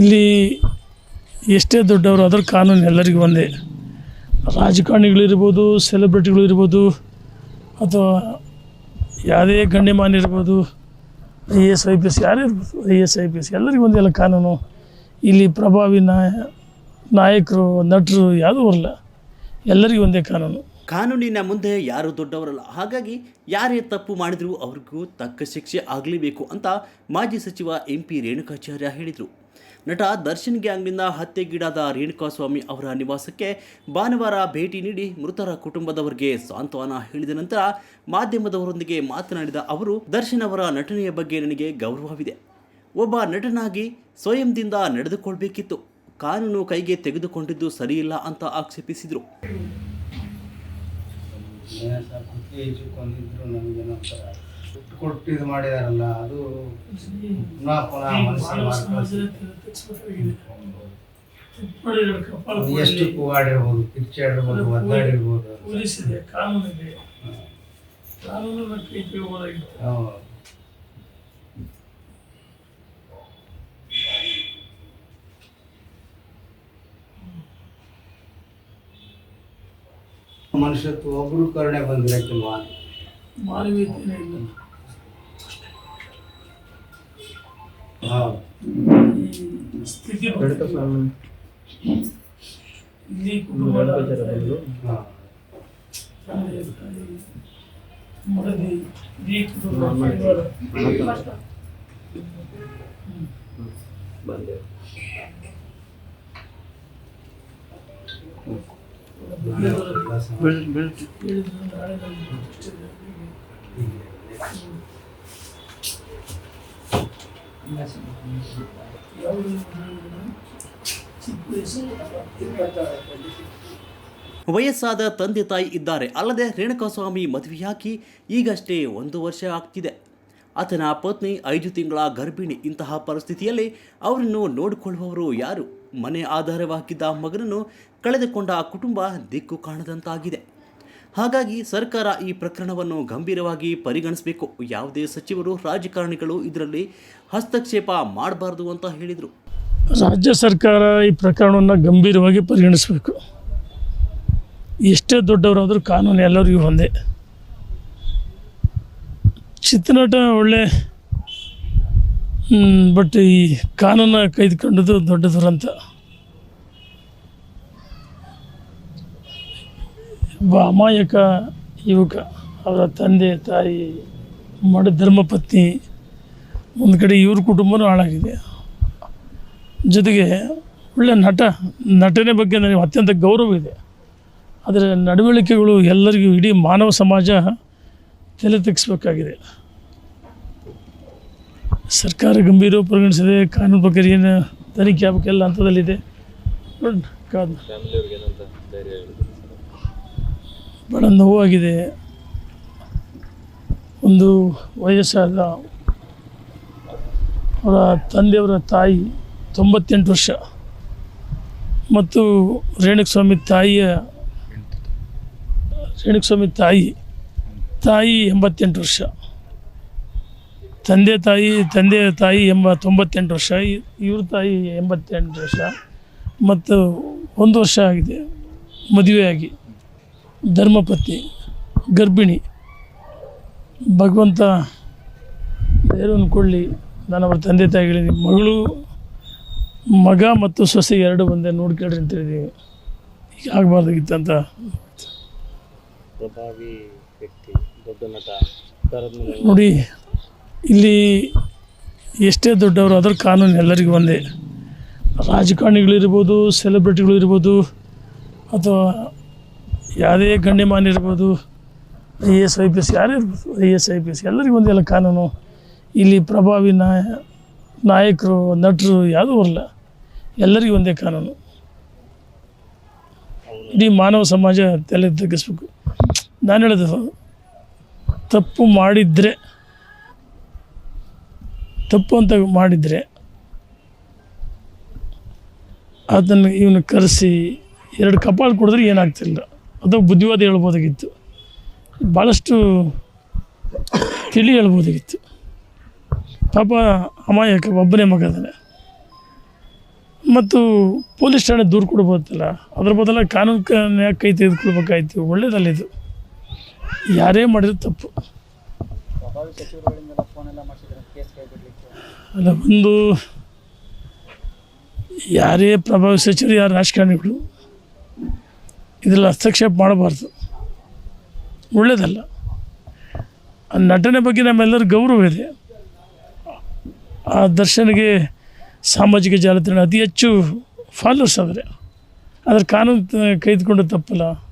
ಇಲ್ಲಿ ಎಷ್ಟೇ ದೊಡ್ಡವರು ಆದರೂ ಕಾನೂನು ಎಲ್ಲರಿಗೂ ಒಂದೇ. ರಾಜಕಾರಣಿಗಳಿರ್ಬೋದು ಸೆಲೆಬ್ರಿಟಿಗಳು ಇರ್ಬೋದು ಅಥವಾ ಯಾವುದೇ ಗಣ್ಯಮಾನ್ಯ ಇರ್ಬೋದು, I A S, I P S, ಯಾರೇ ಇರ್ಬೋದು, I S, I P S, ಎಲ್ಲರಿಗೂ ಒಂದೇ ಕಾನೂನು. ಇಲ್ಲಿ ಪ್ರಭಾವಿ ನಾಯ, ನಾಯಕರು, ನಟರು ಯಾವುದೂ ಬರಲ್ಲ. ಎಲ್ಲರಿಗೂ ಒಂದೇ ಕಾನೂನು. ಕಾನೂನಿನ ಮುಂದೆ ಯಾರು ದೊಡ್ಡವರಲ್ಲ. ಹಾಗಾಗಿ ಯಾರೇ ತಪ್ಪು ಮಾಡಿದರೂ ಅವ್ರಿಗೂ ತಕ್ಕ ಶಿಕ್ಷೆ ಆಗಲೇಬೇಕು ಅಂತ ಮಾಜಿ ಸಚಿವ ಎಂ ಪಿ ರೇಣುಕಾಚಾರ್ಯ ಹೇಳಿದರು. ನಟ ದರ್ಶನ್ ಗ್ಯಾಂಗ್ನಿಂದ ಹತ್ಯೆಗೀಡಾದ ರೇಣುಕಾಸ್ವಾಮಿ ಅವರ ನಿವಾಸಕ್ಕೆ ಭಾನುವಾರ ಭೇಟಿ ನೀಡಿ ಮೃತರ ಕುಟುಂಬದವರಿಗೆ ಸಾಂತ್ವನ ಹೇಳಿದ ನಂತರ ಮಾಧ್ಯಮದವರೊಂದಿಗೆ ಮಾತನಾಡಿದ ಅವರು, ದರ್ಶನ್ ಅವರ ನಟನೆಯ ಬಗ್ಗೆ ನನಗೆ ಗೌರವವಿದೆ. ಒಬ್ಬ ನಟನಾಗಿ ಸ್ವಯಂದಿಂದ ನಡೆದುಕೊಳ್ಬೇಕಿತ್ತು. ಕಾನೂನು ಕೈಗೆ ತೆಗೆದುಕೊಂಡಿದ್ದು ಸರಿಯಿಲ್ಲ ಅಂತ ಆಕ್ಷೇಪಿಸಿದರು. ಕುತ್ತಿಗೆ ಹೆಚ್ಚಿಕೊಂಡಿದ್ರು ನಮಗೇನೋ ಒಂಥರ. ದುಡ್ಡು ಕೊಟ್ಟು ಇದು ಮಾಡಿದಾರಲ್ಲ ಅದು ಪುನಃ ಪುನಃ ಮನಸ್ಸಿಗೆ ಅದು ಎಷ್ಟು ಕೂಗಾಡಿರ್ಬೋದು ಕಿರ್ಚಾಡಿರ್ಬೋದು ಒದ್ದಾಡಿರ್ಬೋದು. ಪೊಲೀಸ್ ಇದೆ ಕಾನೂನು ಕಾನೂನನ್ನ ಮನುಷ್ಯತ್ವ ಒಬ್ರು ಕರುಣೆ ಬಂದಿರಕ್ಕಿಲ್ವಾ ಮಾನವೀಯತೆನೇ ಇಲ್ಲ ವಯಸ್ಸಾದ ತಂದೆ ತಾಯಿ ಇದ್ದಾರೆ. ಅಲ್ಲದೆ ರೇಣುಕಾಸ್ವಾಮಿ ಮದುವೆಯಾಗಿ ಈಗಷ್ಟೇ ಒಂದು ವರ್ಷ ಆಗ್ತಿದೆ. ಆತನ ಪತ್ನಿ ಐದು ತಿಂಗಳ ಗರ್ಭಿಣಿ ಇಂತಹ ಪರಿಸ್ಥಿತಿಯಲ್ಲಿ ಅವರನ್ನು ನೋಡಿಕೊಳ್ಳುವವರು ಯಾರು? ಮನೆ ಆಧಾರವಾಗಿದ್ದ ಮಗನನ್ನು ಕಳೆದುಕೊಂಡ ಕುಟುಂಬ ದಿಕ್ಕು ಕಾಣದಂತಾಗಿದೆ. ಹಾಗಾಗಿ ಸರ್ಕಾರ ಈ ಪ್ರಕರಣವನ್ನು ಗಂಭೀರವಾಗಿ ಪರಿಗಣಿಸಬೇಕು. ಯಾವುದೇ ಸಚಿವರು ರಾಜಕಾರಣಿಗಳು ಇದರಲ್ಲಿ ಹಸ್ತಕ್ಷೇಪ ಮಾಡಬಾರ್ದು ಅಂತ ಹೇಳಿದರು. ರಾಜ್ಯ ಸರ್ಕಾರ ಈ ಪ್ರಕರಣವನ್ನು ಗಂಭೀರವಾಗಿ ಪರಿಗಣಿಸಬೇಕು. ಎಷ್ಟೇ ದೊಡ್ಡವರಾದರೂ ಕಾನೂನು ಎಲ್ಲರಿಗೂ ಒಂದೇ. ಚಿತ್ರನಟ ಒಳ್ಳೆ ಬಟ್ ಈ ಕಾನೂನ ಕೈದುಕೊಂಡದ್ದು ದೊಡ್ಡ ದುರಂತ. ಒಬ್ಬ ಅಮಾಯಕ ಯುವಕ, ಅವರ ತಂದೆ, ತಾಯಿ, ಮಡ ಧರ್ಮಪತ್ನಿ, ಒಂದು ಕಡೆ ಇವ್ರ ಕುಟುಂಬನೂ ಹಾಳಾಗಿದೆ. ಜೊತೆಗೆ ಒಳ್ಳೆ ನಟ, ನಟನೆ ಬಗ್ಗೆ ನನಗೆ ಅತ್ಯಂತ ಗೌರವ ಇದೆ. ಆದರೆ ನಡವಳಿಕೆಗಳು ಎಲ್ಲರಿಗೂ ಇಡೀ ಮಾನವ ಸಮಾಜ ತಲೆ ತೆಗೆಸ್ಬೇಕಾಗಿದೆ ಸರ್ಕಾರ ಗಂಭೀರ ಪರಿಗಣಿಸಿದೆ, ಕಾನೂನು ಏನು ತನಿಖೆ ಆಗಬೇಕೆಲ್ಲ ಹಂತದಲ್ಲಿದೆ. ಬಡ ನೋವು ನೋವಾಗಿದೆ. ಒಂದು ವಯಸ್ಸಾದ ಅವರ ತಂದೆಯವರ ತಾಯಿ ತೊಂಬತ್ತೆಂಟು ವರ್ಷ. ಮತ್ತು ರೇಣುಕಸ್ವಾಮಿ ತಾಯಿಯ, ರೇಣುಕಸ್ವಾಮಿ ತಾಯಿ ತಾಯಿ ಎಂಬತ್ತೆಂಟು ವರ್ಷ. ತಂದೆ ತಾಯಿ ತಂದೆ ತಾಯಿ ಎಂಬ ತೊಂಬತ್ತೆಂಟು ವರ್ಷ ಇವ್ರ ತಾಯಿ ಎಂಬತ್ತೆಂಟು ವರ್ಷ, ಮತ್ತು ಒಂದು ವರ್ಷ ಆಗಿದೆ ಮದುವೆಯಾಗಿ ಧರ್ಮಪತ್ನಿ, ಗರ್ಭಿಣಿ. ಭಗವಂತ ಬೇರೊಂದು ಕೊಡಲಿ, ನಾನು ಅವ್ರ ತಂದೆ ತಾಯಿಗಳಿಗೆ ಮಗಳು, ಮಗ ಮತ್ತು ಸೊಸೆ ಎರಡು ಒಂದೇ ನೋಡ್ಕೊಳ್ರಿ ಅಂತ ಹೇಳಿದ್ದೀವಿ ಈಗ ಆಗಬಾರ್ದಾಗಿತ್ತು ಅಂತ ಪ್ರಭಾವಿ ವ್ಯಕ್ತಿ. ದೊಡ್ಡ ನಟ ನೋಡಿ ಇಲ್ಲಿ ಎಷ್ಟೇ ದೊಡ್ಡವರು ಅದರ ಕಾನೂನು ಎಲ್ಲರಿಗೂ ಒಂದೇ. ರಾಜಕಾರಣಿಗಳಿರ್ಬೋದು ಸೆಲೆಬ್ರಿಟಿಗಳು ಇರ್ಬೋದು ಅಥವಾ ಯಾವುದೇ ಗಣ್ಯಮಾನ್ಯ ಇರ್ಬೋದು I A S I P S ಯಾರೇ ಇರ್ಬೋದು I S I P S ಎಲ್ಲರಿಗೂ ಒಂದೇ ಕಾನೂನು. ಇಲ್ಲಿ ಪ್ರಭಾವಿ ನಾಯ ನಾಯಕರು ನಟರು ಯಾವುದೂ ಬರಲ್ಲ ಎಲ್ಲರಿಗೂ ಒಂದೇ ಕಾನೂನು. ಇಡೀ ಮಾನವ ಸಮಾಜ ತಲೆ ತಗ್ಗಿಸ್ಬೇಕು. ನಾನು ಹೇಳೋದು ತಪ್ಪು ಮಾಡಿದರೆ, ತಪ್ಪು ಅಂತ ಮಾಡಿದರೆ ಅದನ್ನು ಇವನು ಕರೆಸಿ ಎರಡು ಕಪಾಳು ಕೊಡಿದ್ರೆ ಏನಾಗ್ತಿಲ್ಲ. ಅದು ಬುದ್ಧಿವಾದ ಹೇಳ್ಬೋದಾಗಿತ್ತು. ಭಾಳಷ್ಟು ತಿಳಿ ಹೇಳ್ಬೋದಾಗಿತ್ತು. ಪಾಪ ಅಮಾಯಕ, ಒಬ್ಬನೇ ಮಗ ಅದಾನೆ. ಮತ್ತು ಪೊಲೀಸ್ ಠಾಣೆ ದೂರು ಕೊಡ್ಬೋದಲ್ಲ, ಅದ್ರ ಬದಲ ಕಾನೂನು ಕ ತೆಗೆದುಕೊಳ್ಬೇಕಾಯ್ತು, ಒಳ್ಳೇದಲ್ಲ ಯಾರೇ ಮಾಡಿದ್ರು ತಪ್ಪು. ಅಲ್ಲ, ಒಂದು ಯಾರೇ ಪ್ರಭಾವಿ ಸಚಿವರು, ಯಾರು ರಾಜಕಾರಣಿಗಳು ಇದರಲ್ಲಿ ಹಸ್ತಕ್ಷೇಪ ಮಾಡಬಾರ್ದು. ಒಳ್ಳೆಯದಲ್ಲ ಆ ನಟನೆ ಬಗ್ಗೆ ನಮ್ಮೆಲ್ಲರ ಗೌರವ ಇದೆ. ಆ ದರ್ಶನ್ಗೆ ಸಾಮಾಜಿಕ ಜಾಲತಾಣ ಅತಿ ಹೆಚ್ಚು ಫಾಲೋವರ್ಸ್ ಆದರೆ. ಅದರ ಕಾನೂನು ಕೈದುಕೊಂಡು ತಪ್ಪಲ್ಲ.